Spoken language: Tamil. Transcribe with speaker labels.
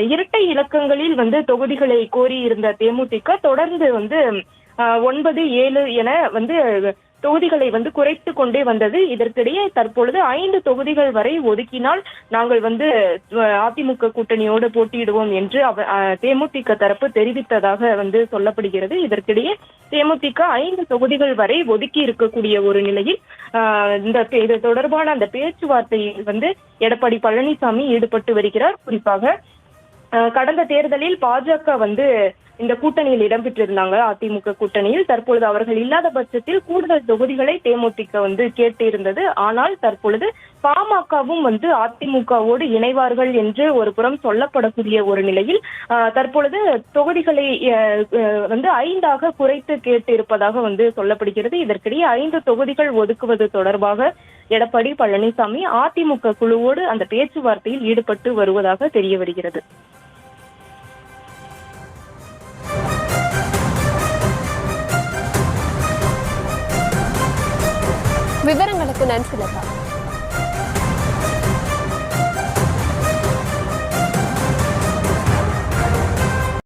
Speaker 1: இரட்டை இலக்கங்களில் வந்து தொகுதிகளை கோரி இருந்த தேமுதிக தொடர்ந்து வந்து ஒன்பது ஏழு என வந்து தொகுதிகளை வந்து குறைத்து கொண்டே வந்தது. இதற்கிடையே தற்பொழுது ஐந்து தொகுதிகள் வரை ஒதுக்கினால் நாங்கள் வந்து அதிமுக கூட்டணியோடு போட்டியிடுவோம் என்று தேமுதிக தரப்பு தெரிவித்ததாக வந்து சொல்லப்படுகிறது. இதற்கிடையே தேமுதிக ஐந்து தொகுதிகள் வரை ஒதுக்கி இருக்கக்கூடிய ஒரு நிலையில் இந்த பே- இது தொடர்பான அந்த பேச்சுவார்த்தையில் வந்து எடப்பாடி பழனிசாமி ஈடுபட்டு வருகிறார். குறிப்பாக கடந்த தேர்தலில் பாஜக வந்து இந்த கூட்டணியில் இடம்பெற்றிருந்தாங்க. அதிமுக கூட்டணியில். தற்பொழுது அவர்கள் இல்லாத பட்சத்தில் கூடுதல் தொகுதிகளை தேமுதிக வந்து கேட்டு இருந்தது ஆனால் தற்பொழுது பாமகவும் வந்து அதிமுகவோடு இணைவார்கள் என்று ஒரு புறம் சொல்லப்படக்கூடிய ஒரு நிலையில் ஆஹ், தற்பொழுது தொகுதிகளை அஹ், வந்து ஐந்தாக குறைத்து கேட்டு இருப்பதாக வந்து சொல்லப்படுகிறது. இதற்கிடையே ஐந்து தொகுதிகள் ஒதுக்குவது தொடர்பாக எடப்பாடி பழனிசாமி அதிமுக குழுவோடு அந்த பேச்சுவார்த்தையில் ஈடுபட்டு வருவதாக தெரிய வருகிறது.
Speaker 2: விவரங்களுக்கு நன்றி லதா.